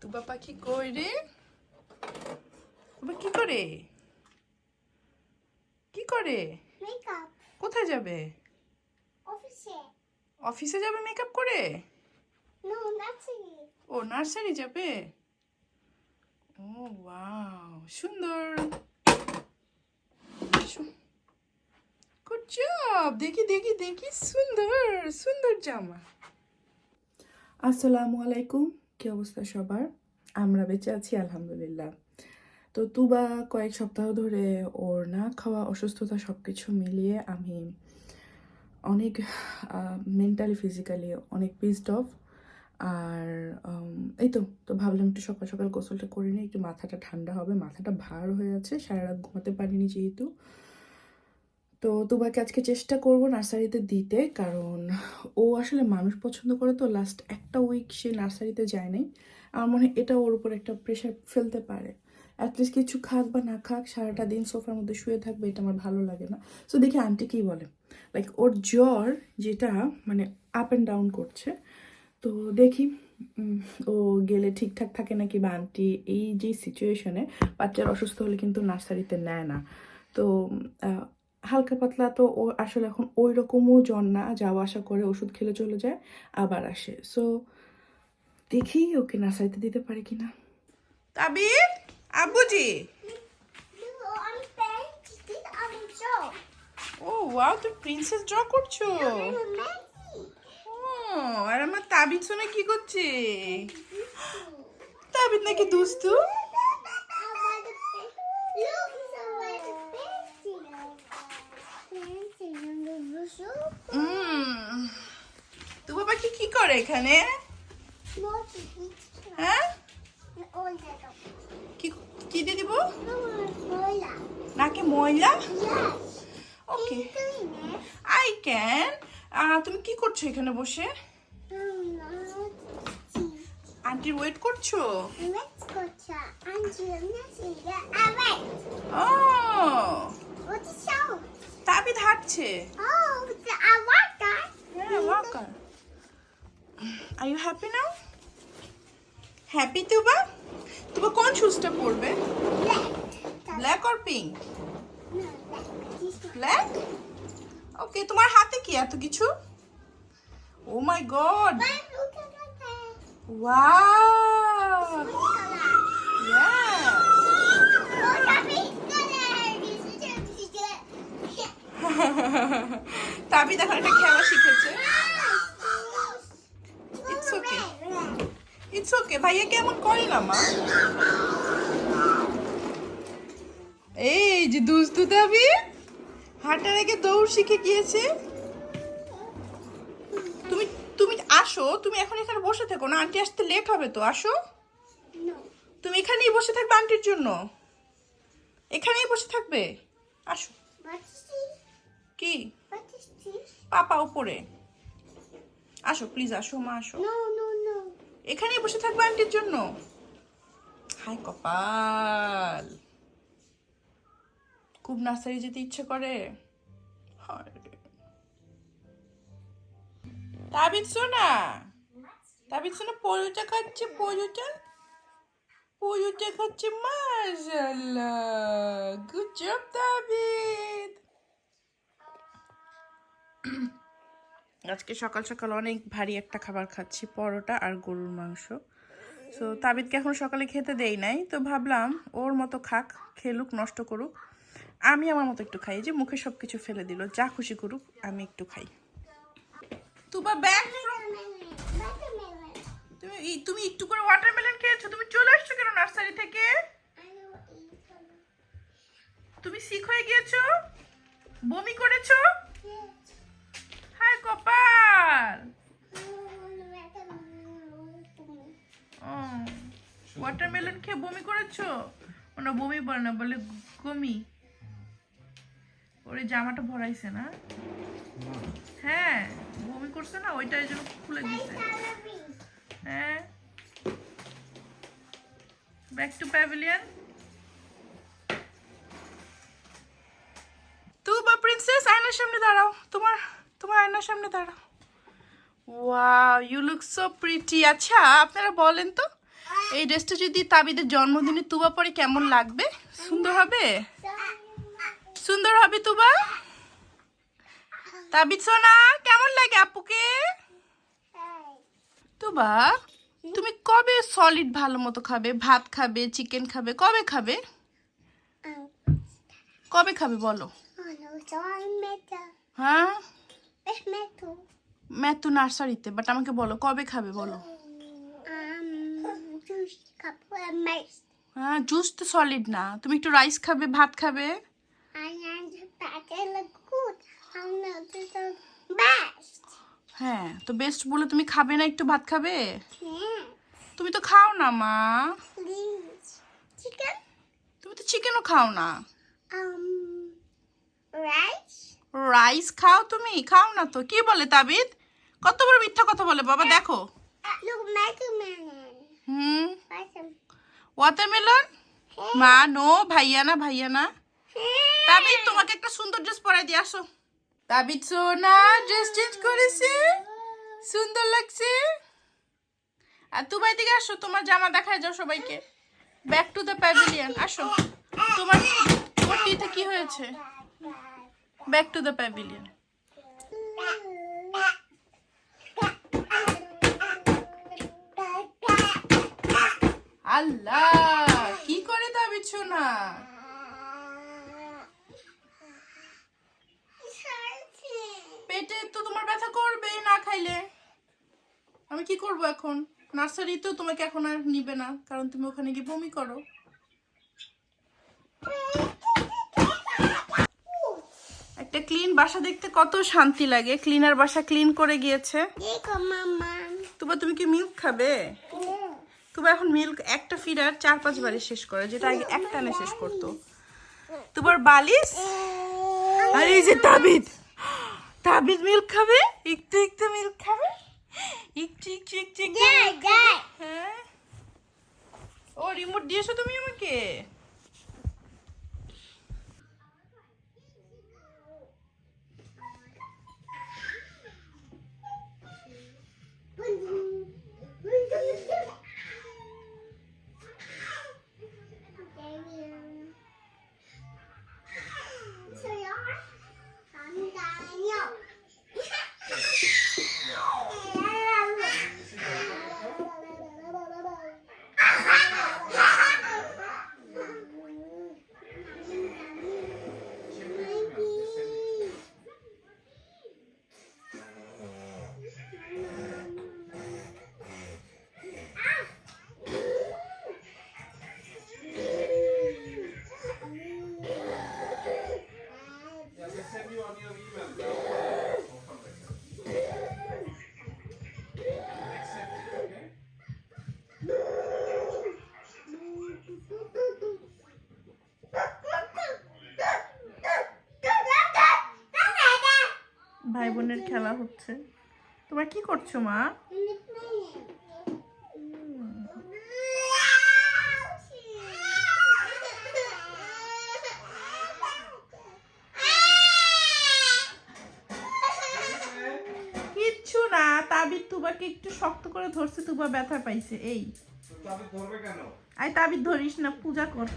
তুবা পাখি কই রে? তুবা কি করে? কি করে. কোথায় যাবে? Officer. অফিসে যাবে মেকআপ করে. ও নার্সারি যাবে? ও ওয়াও সুন্দর। গুড জব দেখি দেখি দেখি সুন্দর সুন্দর জামা। আসসালামু আলাইকুম। কি অবস্থা সবার? আমরা বেঁচে আছি, আলহামদুলিল্লাহ। তো তুবা কয়েক সপ্তাহ ধরে ওর না খাওয়া, অসুস্থতা সব কিছু মিলিয়ে আমি অনেক মেন্টালি ফিজিক্যালি অনেক পিসড অফ আর এই তো তো ভাবলাম একটু সকাল সকাল গোসলটা করে নিই, একটু মাথাটা ঠান্ডা হবে, মাথাটা ভার হয়ে আছে সারা রাত ঘুমাতে পারিনি যেহেতু। তো তোমাকে আজকে চেষ্টা করব নার্সারিতে দিতে, কারণ ও আসলে মানুষ পছন্দ করে তো লাস্ট একটা উইক সে নার্সারিতে যায় নাই। আমার মনে হয় এটা ওর উপর একটা প্রেশার ফেলতে পারে। অ্যাটলিস্ট কিছু খাক বা না খাক, সারাটা দিন সোফার মধ্যে শুয়ে থাকবে, এটা আমার ভালো লাগে না। সো দেখি আন্টি কী বলে। লাইক ওর জ্বর যেটা মানে আপ অ্যান্ড ডাউন করছে, তো দেখি ও গেলে ঠিকঠাক থাকে নাকি বা আন্টি এই যে সিচুয়েশনে বাচ্চার অসুস্থ হলে কিন্তু নার্সারিতে নেয় না। তো হালকা পাতলা তো ও আসলে এখন ওই রকমও জ্বর না যাওয়া আসা করে ওষুধ খেলে চলে যায়, আবার আসে সো দেখি ওকে নার্সারিতে দিতে পারি তাবির I'm bent. This ও, ওয়াও, তুমি প্রিন্সেস ড্র করছ. ও, আর আমার তাবিদ শোনা কি করছে তাবিদ নাকি দুস্তু ওর এখানে? হ্যাঁ? কি দিয়ে দিব? নাকি ময়লা? ওকে আই ক্যান তুমি কি করছ এখানে বসে? আন্টি ওয়েট করছ? ও Tabi ধাটছে are you happy now happy Tuba Tuba কোন শুজটা পরবে? Black or pink. Black okay তোমার হাতে কি এত কিছু? ও মাই গড. ওয়াও তাবি দেখো একটা খেলা করে না মা এই যে দুস্তু দাবি হাঁটার আগে দৌড় শিখে গিয়েছে। তুমি তুমি আসো তুমি এখন এখানে বসে থাকো না আন্টি আসতে লেট হবে তো আসো। তুমি এখানেই বসে থাকবে আন্টির জন্য। এখানেই বসে থাকবে। আসো। কি? পাপা উপরে। আসো প্লিজ আসো মা আসো. এখানেই বসে থাকবে আন্টির জন্য? হাই কপাল। খুব নার্সারি যেতে ইচ্ছে করে। তাবিদ সোনা। তাবিদ সোনা, পরোটা খাচ্ছে, পরোটা। পরোটা খাচ্ছে মাশাল্লাহ গুড জব তাবিদ আজকে সকাল সকাল অনেক ভারী একটা খাবার খাচ্ছি, পরোটা আর গরুর মাংস সো তাবিদকে এখন সকালে খেতে দেই নাই, তো ভাবলাম ওর মতো খাক, খেলুক, নষ্ট করুক আমি আমার মতো একটু খাই যে মুখে সব কিছু ফেলে দিল, যা খুশি করুক, আমি একটু খাই. তুমি তুমি একটু করে ওয়াটারমেলন খেয়েছো, তুমি চলে আসছো কেন নার্সারি থেকে. তুমি সিক হয়ে গিয়েছো বমি করেছ. হায় কপাল। ওয়াটারমেলন খেয়ে বমি করেছ? ওনা বমি বলে না, বলে গমি। ওরে জামাটা ভরাইছে না? হ্যাঁ বমি করছে না ওইটা এই জন্য খুলে দিছে হ্যাঁ। Back to pavilion Tuba princess আয়নার সামনে দাঁড়াও। তোমার তোমার আয়নার সামনে দাঁড়াও। Wow you look so pretty আচ্ছা আপনারা বলেন তো এই ড্রেসটা যদি তাবিদের জন্মদিনে তুবা পরে কেমন লাগবে? সুন্দর হবে? সুন্দর হবে তুবা? তাবিদ সোনা কেমন লাগে আপুকে? তুবা তুমি কবে সলিড ভালো মতো খাবে? ভাত খাবে চিকেন খাবে কবে খাবে? কবে খাবে বলো? হ্যাঁ? ম্যাথু নার্সারিতে বাট আমাকে বলো কবে খাবে বলো? হ্যাঁ জুস তো সলিড না। তুমি একটু রাইস খাবে ভাত খাবে? হ্যাঁ তো বেস্ট বলে তুমি খাবে না একটু ভাত খাবে? তুমি তো খাও না মা। তুমি তো চিকেনও খাও না। Um, rice, রাইস খাও তুমি? খাও না তো। কি বলে তাবিদ? কত বড় মিথ্যা কথা বলে বাবা দেখো। হুম. ওয়াটারমেলন মা নো ভাইয়া না ভাইয়া না। তাবিদ তোমাকে একটা সুন্দর ড্রেস পরাই দিয়ে আসো। তাবিদ সোনা ড্রেস চেঞ্জ করেছে। সুন্দর লাগছে। আর তুমি এদিকে আসো তোমার জামা দেখায় যাও সবাইকে। ব্যাক টু দ্য প্যাভিলিয়ন আসো। তোমার পট্টিতে কি হয়েছে? Back to the pavilion Allah, কি করে তাবিদ সোনা পেটে তো তোমার ব্যথা করবে না খাইলে। আমি কি করব এখন? নার্সারিতেও তোমাকে এখন আর নিবে না, কারণ তুমি ওখানে গিয়ে বমি করো। ক্লিন বাসা দেখতে কত শান্তি লাগে। ক্লিনার বাসা ক্লিন করে গিয়েছে। তুবা তুমি কি মিল্ক খাবে? তুবা এখন মিল্ক একটা ফিডার চার পাঁচ বারে শেষ করে যেটা আগে এক টানে শেষ করতো। তোমার বালিশ? আর এই যে তাবিদ তাবিদ মিল্ক খাবে? একটু একটু মিল্ক খাবে? একটু একটু একটু হ্যাঁ। ও রিমোট দিয়েছ তুমি আমাকে? বোনের খেলা হচ্ছে। তোমার কি করছ মা? কিচ্ছু না তাবিদ তুবাকে একটু শক্ত করে ধরছে তুবা ব্যথা পাইছে এই। তো তবে ধরবে কেন? আই তাবিদ ধরিস না পূজা কর।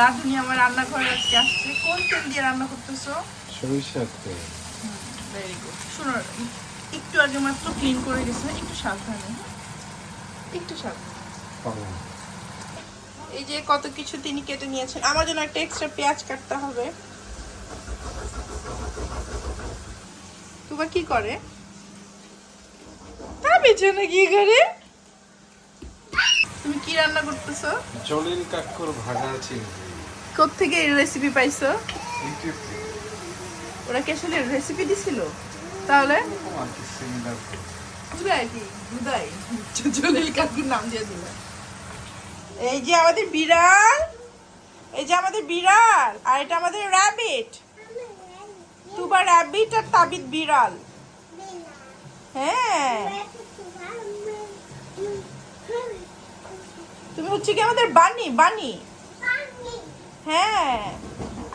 রাধুনি আমার রান্নাঘরে আজকে আসছে। কোন তেল দিয়ে রান্না করতেছো? সরিষার তেল। ভেরি গুড শোনো একটু আগে মাত্র ক্লিন করে গেছে একটু সাবধানে হ্যাঁ? একটু সাবধানে এই যে কত কিছু তিনি কেটে নিয়েছেন আমার জন্য একটা এক্সট্রা পেঁয়াজ কাটতে হবে। তোমার কি করে? তা কি করে তুমি কি রান্না করতেছো? জলিল কাকুর ভাগা চিংড়ি। কোত্থেকে এই রেসিপি পাইছো? ওরা কি আসলে রেসিপি দিছিল? তাহলে? নাম দিয়ে দিল। এই যে আমাদের বিড়াল, এই যে আমাদের বিড়াল, আর এটা আমাদের র্যাবিট তুবা র্যাবিট আর তাবিদ বিড়াল। হ্যাঁ। তুমি হচ্ছে কি আমাদের বানি বানি হ্যাঁ।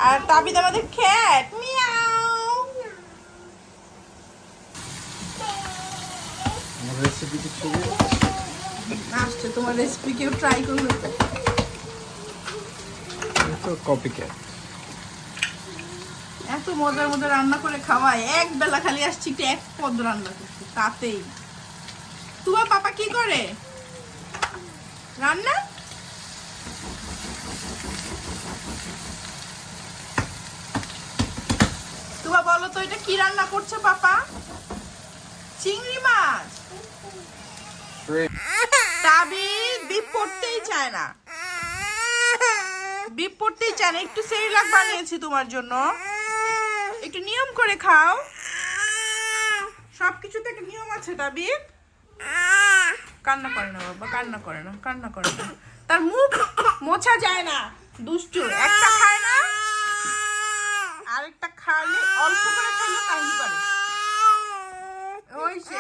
আর তাবিদ আমাদের খ্যাট মিয়াও। রেসিপি আসছে তোমার রেসিপি কেউ ট্রাই করবে তো। তো কপি ক্যাট এত মজার মজার রান্না করে খাওয়ায়। এক বেলা খালি আসছি একটু এক পদ রান্না করতে তাতেই। তোমার পাপা কি করে? রান্না? তোমার বলো তো, এটা কি রান্না করছে পাপা? চিংড়ি মাছ। তাবি বিপ পড়তেই চায় না। বিপ পড়তেই চায় না। একটু সেরিলাক বানিয়েছি তোমার জন্য। একটু নিয়ম করে খাও। সবকিছুতে একটা নিয়ম আছে তাবিব কান্না করে না বাবা, কান্না করে না, কান্না করে না। তার মুখ মোছা যায় না, দুষ্টু। একটা খায় না, আরেকটা খাওয়ালে অল্প করে খাইলে কাহিনী করে ওই সে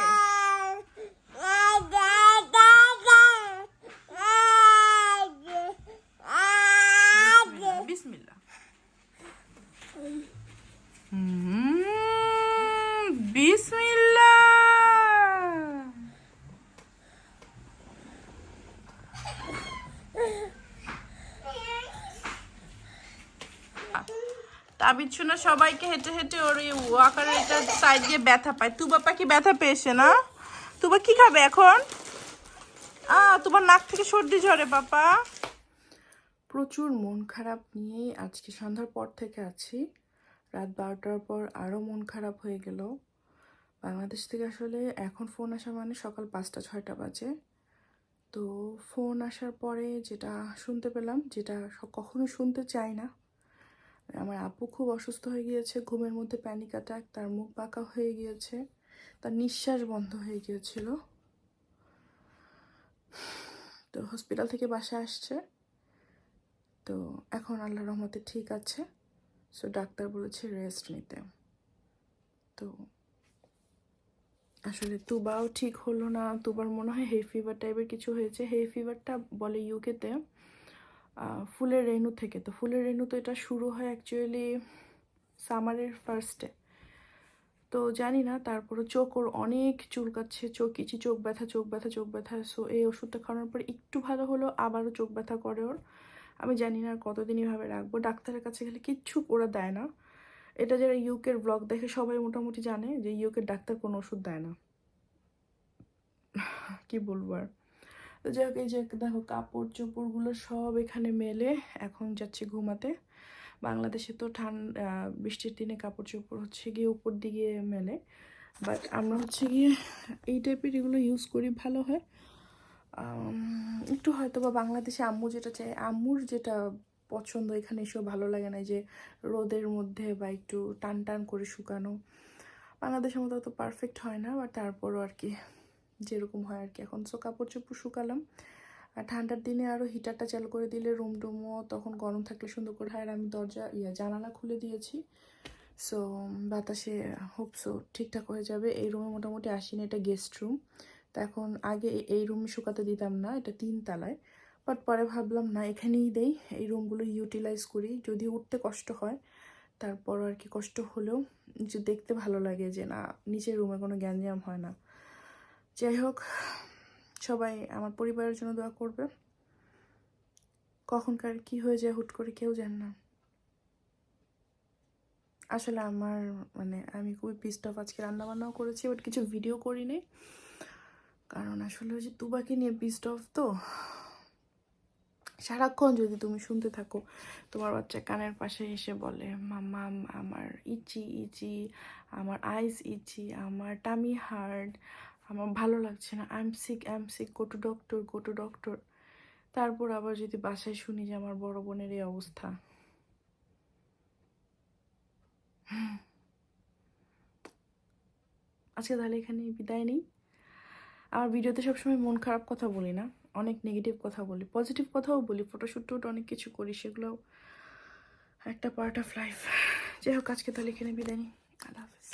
শোনা সবাইকে হেঁটে হেঁটে ওর এই ওয়াকারের এটা সাইড দিয়ে ব্যথা পায়। তু বাপা কি ব্যথা পেয়েছে না? তুবা কি খাবে এখন? আ, তোমার নাক থেকে সর্দি ঝরে, পাপা। প্রচুর মন খারাপ নিয়েই আজকে সন্ধ্যার পর থেকে আছি। রাত বারোটার পর আরও মন খারাপ হয়ে গেল। বাংলাদেশ থেকে আসলে এখন ফোন আসা মানে সকাল পাঁচটা, ছয়টা বাজে। তো ফোন আসার পরে যেটা শুনতে পেলাম, যেটা কখনো শুনতে চাই না আমার আপু খুব অসুস্থ হয়ে গিয়েছে, ঘুমের মধ্যে প্যানিক অ্যাটাক তার মুখ বাঁকা হয়ে গিয়েছে, তার নিঃশ্বাস বন্ধ হয়ে গিয়েছিল। তো হসপিটাল থেকে বাসা আসছে। তো এখন আল্লাহ রহমতে ঠিক আছে। সো ডাক্তার বলেছে রেস্ট নিতে। তো আসলে তুবাও ঠিক হলো না, তুবার মনে হয় হে ফিভার টাইপের কিছু হয়েছে। হে ফিভারটা বলে ইউকেতে ফুলের রেণু থেকে। তো ফুলের রেণু তো এটা শুরু হয় অ্যাকচুয়ালি সামারের ফার্স্টে তো জানি না তারপরে চোখ ওর অনেক চুলকাচ্ছে, চোখ ইচি, চোখ ব্যথা চোখ ব্যথা চোখ ব্যথা। সো এই ওষুধটা খাওয়ানোর পর একটু ভালো হলো, আবারও চোখ ব্যথা করে ওর। আমি জানি না আর কতদিন এভাবে রাখব। ডাক্তারের কাছে গেলে কিচ্ছু ওরা দেয় না। এটা যারা ইউকের ব্লগ দেখে সবাই মোটামুটি জানে যে ইউকের ডাক্তার কোনো ওষুধ দেয় না। কি বলব আর? তো যাই হোক, এই যে দেখো কাপড় চোপড়গুলো সব এখানে মেলে, এখন যাচ্ছি ঘুমাতে। বাংলাদেশে তো ঠান্ডা বৃষ্টির দিনে কাপড় চোপড় হচ্ছে গিয়ে উপর দিকে মেলে। বাট আমরা হচ্ছে গিয়ে এই টাইপের এগুলো ইউজ করি, ভালো হয়। একটু হয়তো বা বাংলাদেশে আম্মু যেটা চাই আম্মুর যেটা পছন্দ এখানে এসেও ভালো লাগে না যে রোদের মধ্যে বা একটু টান টান করে শুকানো। বাংলাদেশের মতো অত পারফেক্ট হয় না, বাট তারপরও আর কি। যেরকম হয় আর কি এখন সো কাপড় চোপড় শুকালাম। আর ঠান্ডার দিনে আরও হিটারটা চালু করে দিলে রুম টুমও তখন গরম থাকলে সুন্দর করে হয়। আর আমি দরজা, ইয়া, জানালা খুলে দিয়েছি। সো বাতাসে হোপ সো ঠিকঠাক হয়ে যাবে। এই রুমে মোটামুটি আসিনি, এটা গেস্ট রুম তা এখন আগে এই রুমে শুকাতে দিতাম না, এটা তিন তালায় বাট পরে ভাবলাম, না, এখানেই দেই। এই রুমগুলো ইউটিলাইজ করি। যদি উঠতে কষ্ট হয় তারপর আর কি কষ্ট হলেও যে দেখতে ভালো লাগে যে, না, নিচের রুমে কোনো গ্যাঞ্জাম হয় না। যাই হোক, সবাই আমার পরিবারের জন্য দোয়া করবে। কখনকার কি হয়ে যায় হুট করে কেউ জানে না। আসলে আমার মানে আমি খুবই পিস্ট অফ আজকে রান্না বান্নাও করেছি বাট কিছু ভিডিও করিনি। কারণ আসলে ওই যে তুবাকে নিয়ে পিস্ট অফ তো। সারাক্ষণ যদি তুমি শুনতে থাকো, তোমার বাচ্চা কানের পাশে এসে বলে, মামা, আমার ইচি ইচি, আমার আইস ইচি, আমার টামি হার্ড আমার ভালো লাগছে না। I am sick I am sick go to doctor go to doctor তারপর আবার যদি বাসায় শুনি যে আমার বড় বোনের এই অবস্থা। আজকে তাহলে এখানে বিদায় নেই। আমার ভিডিওতে সবসময় মন খারাপ কথা বলি না। অনেক নেগেটিভ কথা বলি পজিটিভ কথাও বলি ফটোশ্যুট টুট অনেক কিছু করি, সেগুলোও একটা পার্ট অফ লাইফ যাই হোক, আজকে তাহলে এখানে বিদায় নিই। আল্লাহ হাফিজ।